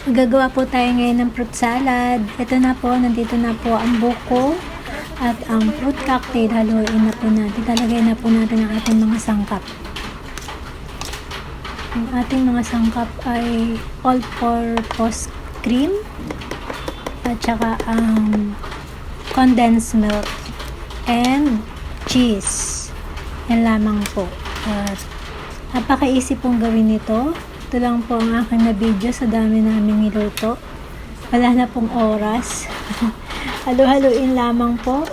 Gagawa po tayo ngayon ng fruit salad. Ito na po, nandito na po ang buko at ang fruit cocktail. Haluin na po natin. Talagay na po natin ang ating mga sangkap. Ang ating mga sangkap ay all-purpose cream at saka ang condensed milk and cheese. Yan lamang po. At napaka-easy pong gawin ito. Ito lang po ang aking na video sa dami namin niluto. Wala na pong oras. Halo-haluin lamang po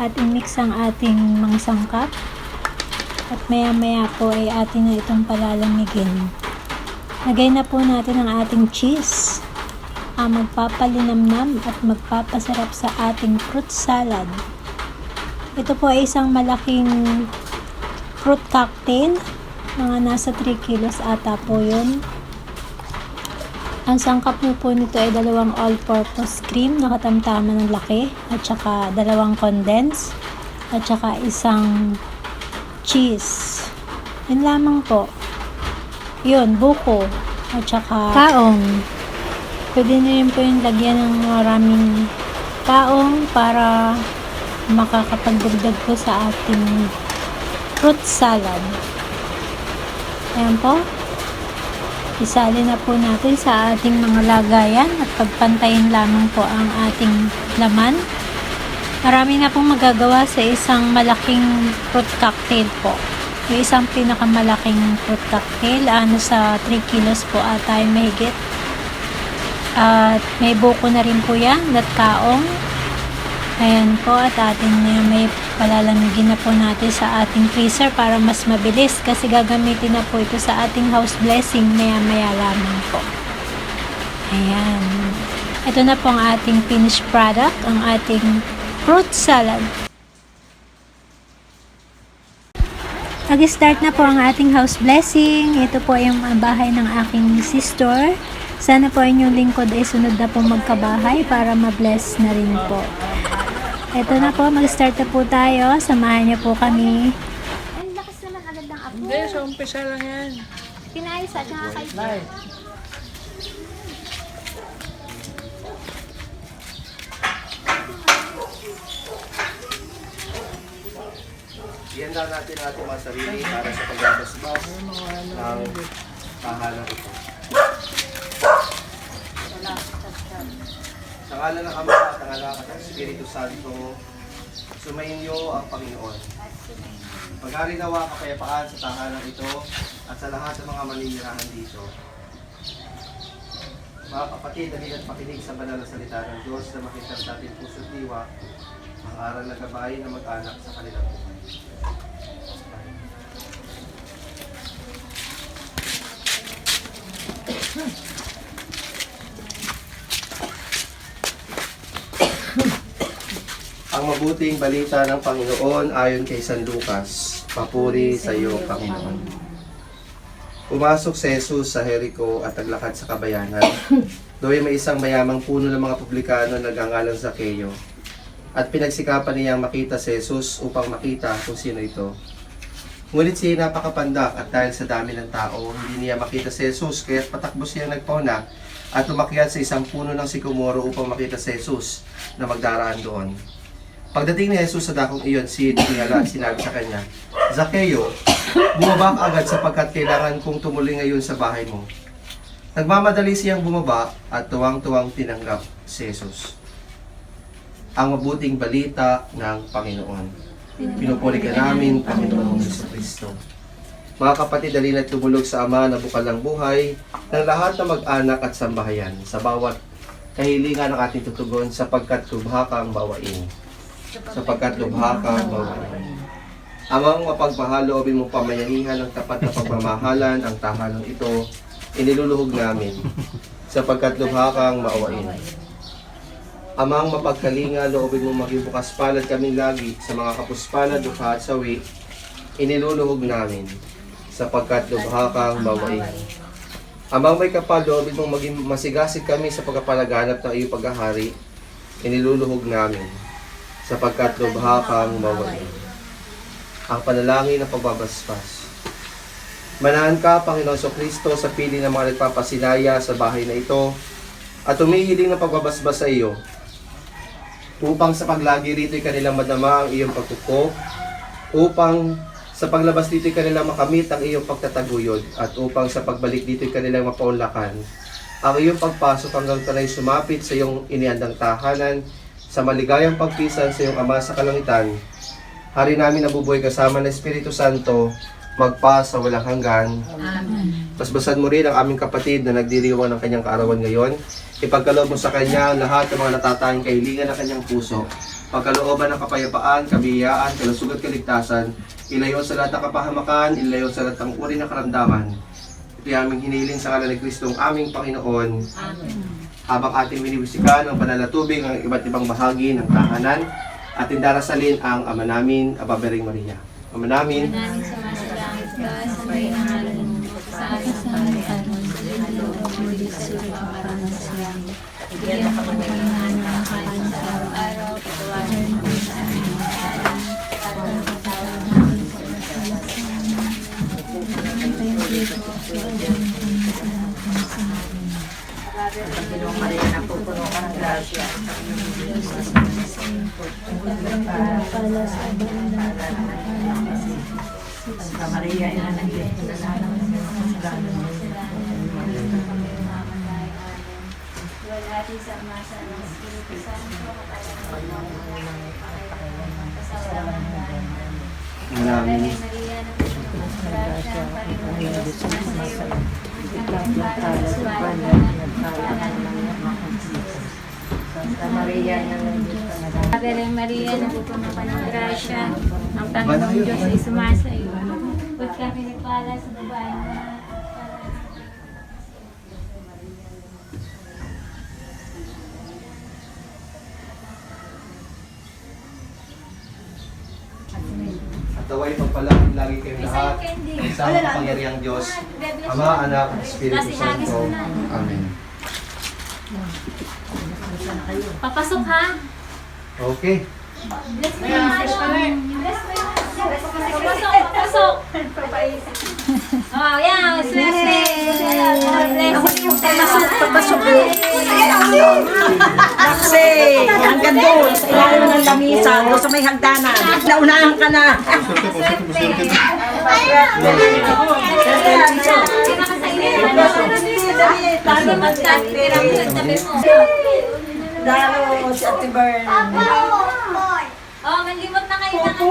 at i-mix ang ating mga sangkap. At maya-maya po ay atin na itong palalamigin. Lagay na po natin ang ating cheese. Ang magpapalinamnam at magpapasarap sa ating fruit salad. Ito po ay isang malaking fruit cocktail. Mga nasa 3 kilos ata po yun. Ang sangkap po po nito ay dalawang all-purpose cream na katamtaman ng laki at saka dalawang condense at saka isang cheese. Yun lamang po. Yun, buko at saka kaong. Pwede nyo rin po yung lagyan ng maraming kaong para makakapagdagdag po sa ating fruit salad. Ayan po. Isali na po natin sa ating mga lagayan at pagpantayin lamang po ang ating laman. Marami na pong magagawa sa isang malaking fruit cocktail po. Yung isang pinakamalaking fruit cocktail, ano sa 3 kilos po ata yung mahigit. At may buko na rin po yan, at kaong. Ayan po, at atin na may palalamigin na po natin sa ating freezer para mas mabilis kasi gagamitin na po ito sa ating house blessing maya maya lamang po. Ayan. Ito na po ang ating finished product, ang ating fruit salad. Nag-start na po ang ating house blessing. Ito po yung ah, bahay ng aking sister. Sana po inyong lingkod ay sunod na po magkabahay para ma-bless na rin po. Ito na po, mag-start na po tayo. Samahan niyo po kami. Ang lakas naman agad ng apo. Hindi, sa umpisa lang yan. Pinayos at nakakaisip. Nay. Ihanda natin ang ating mga sarili para sa pagbabasbas ng tahanan ito. Sa ngalan ng Ama at ng Anak at ng Espiritu Santo, sumainyo ang Panginoon. Pag-ari nawa kapayapaan sa tahanan ito at sa lahat ng mga maninirahan dito. Mga kapatid, halina't makinig sa banal na salita ng Diyos na makitang sa ating puso at diwa ang aral na gabay na mag-anak sa kanilang buhay. Ang mabuting balita ng Panginoon ayon kay San Lucas. Papuri sa iyo, Panginoon. Pumasok si Jesus sa Jericho at naglakad sa kabayanan. Doon may isang mayamang puno ng mga publikano na nagangalang Zakeo. At pinagsikapan niyang makita si Jesus upang makita kung sino ito. Ngunit siya napakapandak at dahil sa dami ng tao, hindi niya makita si Jesus kaya patakbo siya nagpauna at umakyat sa isang puno ng sikomoro upang makita si Jesus na magdaraan doon. Pagdating ni Jesus sa dakong iyon, si Tingala at sinabi sa kanya, Zakeo, bumaba ka agad sapagkat kailangan kong tumuli ngayon sa bahay mo. Nagmamadali siyang bumaba at tuwang-tuwang tinanggap si Jesus. Ang mabuting balita ng Panginoon. Pinupuri ka namin, Panginoong Yesu Kristo. Mga kapatid, dali na tumulog sa Ama na bukal ng buhay ng lahat ng mag-anak at sambahayan sa bawat kahilingan ng ating tutugon sapagkat lubha kang bawain. Sapagkat lubha kang bawain. Amang mapagpahaloobin mo pamayanihan ng tapat na pagmamahalan ang tahanan ito, iniluluhog namin sapagkat lubha kang maawain. Amang mapagkalinga, loobin mo maging bukas palad kaming lagi sa mga kapuspalad, dukha at sawi, iniluluhog namin sapagkat lubha kang bawain. Amang may kapal, loobin mong maging masigasig kami sa pagkapalaganap ng iyong paghahari, iniluluhog namin sapagkat lubha kang bawain. Ang panalangin ng pagbabasbas. Manahan ka, Panginoon so Kristo, sa pili ng mga nagpapasinaya sa bahay na ito at humihiling ng pagbabasbas sa iyo upang sa paglagi rito'y kanilang madama ang iyong pagkuko upang sa paglabas dito'y kanilang makamit ang iyong pagtataguyod at upang sa pagbalik dito'y kanilang mapaunlakan ang iyong pagpasok hanggang talay sumapit sa iyong iniandang tahanan sa maligayang pagpisan sa iyong Ama sa Kalangitan. Hari namin nabubuhay kasama ng Espiritu Santo, magpa sa walang hanggan. Basbasan mo rin ang aming kapatid na nagdiriwang ng kanyang kaarawan ngayon. Ipagkaloob mo sa kanya lahat ng mga natatanging kahilingan ng kanyang puso. Pagkalooban ng kapayapaan, kabiyaan, kalusugan, kaligtasan, ilayo sa lahat ng kapahamakan, ilayo sa lahat ng uri ng karamdaman. Ito aming hiniling sa kalan ni Kristo ang aming Panginoon. Habang ating miniwisikan ang banal na tubig ang iba't ibang bahagi ng tahanan, ating darasalin ang Ama namin, Ababering Maria. Ama namin, Namin sa Panginoong Maria, napupuno ka ng grasya. Santa Maria, ina ng Diyos, pinalalang ng mga kasalanan. Walhati sa ng Espiritu Santo, kasawalan Ama namin, Maria, napupuno ka ng grasya, Panginoon Diyos, sumasayo. Santa Maria, ina ng Diyos, pinalalang. Ave Maria, napupuno ka ng grasya, ang Panginoong Diyos ay sumasa iyo. Huwag kami nagpala sa babae na kayong lahat. Sa kapangyarihang Diyos, Ama, Anak, at Espiritu Santo. Amen. Papasok ha? Okay. Bless mo yung. Bless mo yung Papasok, papasok. Oh, yan. Swerte. Bless mo. Papasok, papasok. Hanggang doon, sa ilalim ng lamisa o sa may hagdanan. Naunahan ka na. Dalo, si Ate Bern. Oh, malimot na kayo ng ano.